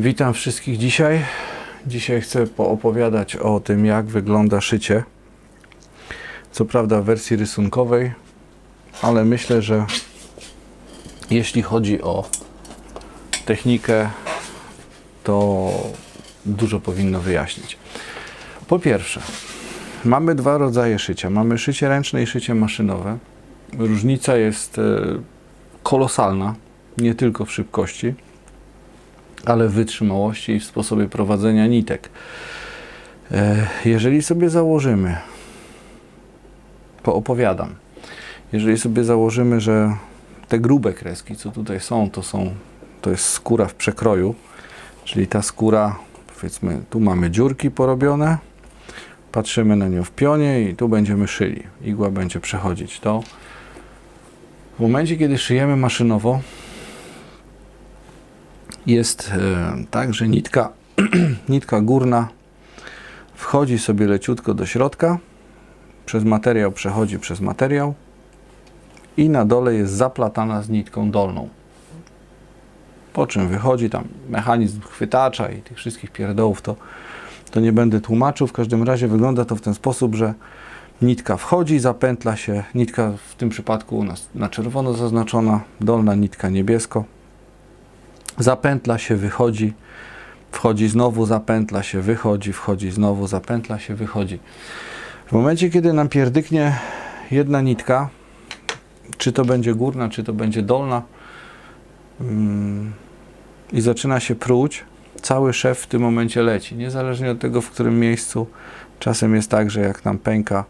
Witam wszystkich dzisiaj. Dzisiaj chcę poopowiadać o tym, jak wygląda szycie. Co prawda w wersji rysunkowej, ale myślę, że jeśli chodzi o technikę, to dużo powinno wyjaśnić. Po pierwsze, mamy dwa rodzaje szycia. Mamy szycie ręczne i szycie maszynowe. Różnica jest e, kolosalna, nie tylko w szybkości ale w wytrzymałości i w sposobie prowadzenia nitek. E, Jeżeli sobie założymy, poopowiadam, jeżeli sobie założymy, że te grube kreski, co tutaj są, to są, to jest skóra w przekroju, czyli ta skóra, powiedzmy, tu mamy dziurki porobione, patrzymy na nią w pionie i tu będziemy szyli. Igła będzie przechodzić to. W momencie, kiedy szyjemy maszynowo, jest e, tak, że nitka, nitka górna wchodzi sobie leciutko do środka, przez materiał przechodzi przez materiał i na dole jest zaplatana z nitką dolną. Po czym wychodzi tam mechanizm chwytacza i tych wszystkich pierdołów, to, to nie będę tłumaczył. W każdym razie wygląda to w ten sposób, że nitka wchodzi, zapętla się, nitka w tym przypadku u nas na czerwono zaznaczona, dolna nitka niebiesko, zapętla się, wychodzi, wchodzi znowu, zapętla się, wychodzi, wchodzi znowu, zapętla się, wychodzi. W momencie, kiedy nam pierdyknie jedna nitka, czy to będzie górna, czy to będzie dolna, mm, i zaczyna się pruć, cały szef w tym momencie leci. Niezależnie od tego, w którym miejscu. Czasem jest tak, że jak nam pęka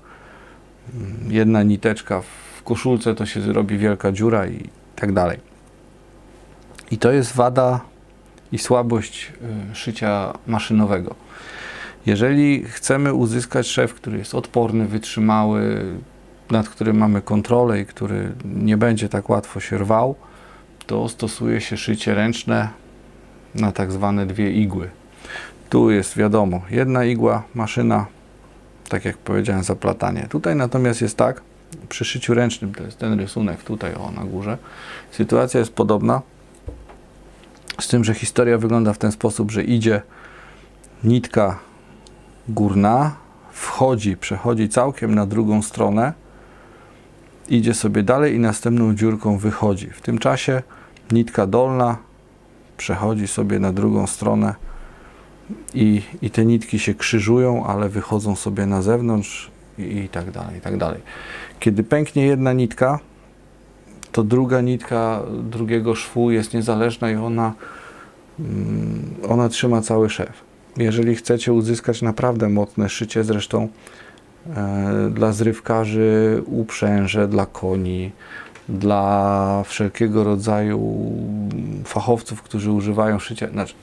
mm, jedna niteczka w koszulce, to się zrobi wielka dziura i tak dalej. I to jest wada i słabość y, szycia maszynowego. Jeżeli chcemy uzyskać szef, który jest odporny, wytrzymały, nad którym mamy kontrolę i który nie będzie tak łatwo się rwał, to stosuje się szycie ręczne na tak zwane dwie igły. Tu jest wiadomo, jedna igła, maszyna, tak jak powiedziałem, zaplatanie. Tutaj natomiast jest tak, przy szyciu ręcznym, to jest ten rysunek tutaj, o na górze, sytuacja jest podobna. Z tym, że historia wygląda w ten sposób, że idzie nitka górna, wchodzi, przechodzi całkiem na drugą stronę, idzie sobie dalej i następną dziurką wychodzi. W tym czasie nitka dolna przechodzi sobie na drugą stronę i, i te nitki się krzyżują, ale wychodzą sobie na zewnątrz i, i tak dalej, i tak dalej. Kiedy pęknie jedna nitka, to druga nitka drugiego szwu jest niezależna i ona, mm, ona trzyma cały szef. Jeżeli chcecie uzyskać naprawdę mocne szycie, zresztą e, dla zrywkarzy, uprzęże, dla koni, dla wszelkiego rodzaju fachowców, którzy używają szycia, znaczy,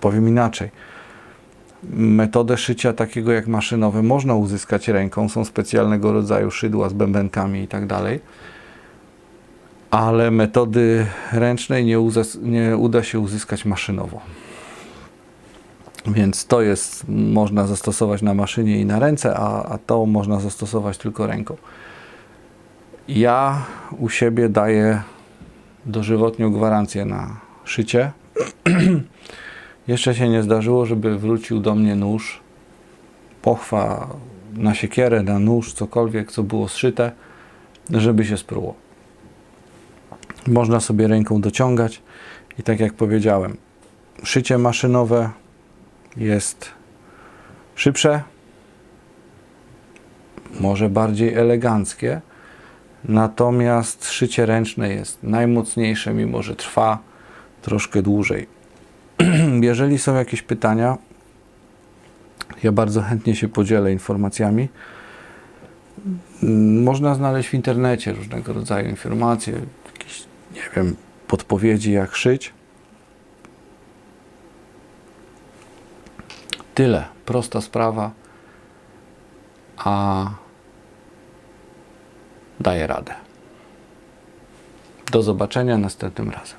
powiem inaczej, metodę szycia takiego jak maszynowe można uzyskać ręką, są specjalnego rodzaju szydła z bębenkami i tak dalej ale metody ręcznej nie, nie uda się uzyskać maszynowo. Więc to jest, można zastosować na maszynie i na ręce, a, a to można zastosować tylko ręką. Ja u siebie daję dożywotnią gwarancję na szycie. Jeszcze się nie zdarzyło, żeby wrócił do mnie nóż, pochwa na siekierę, na nóż, cokolwiek, co było zszyte, żeby się spruło. Można sobie ręką dociągać i tak jak powiedziałem, szycie maszynowe jest szybsze, może bardziej eleganckie, natomiast szycie ręczne jest najmocniejsze, mimo że trwa troszkę dłużej. Jeżeli są jakieś pytania, ja bardzo chętnie się podzielę informacjami. Można znaleźć w internecie różnego rodzaju informacje, wiem, podpowiedzi, jak szyć. Tyle. Prosta sprawa, a daje radę. Do zobaczenia następnym razem.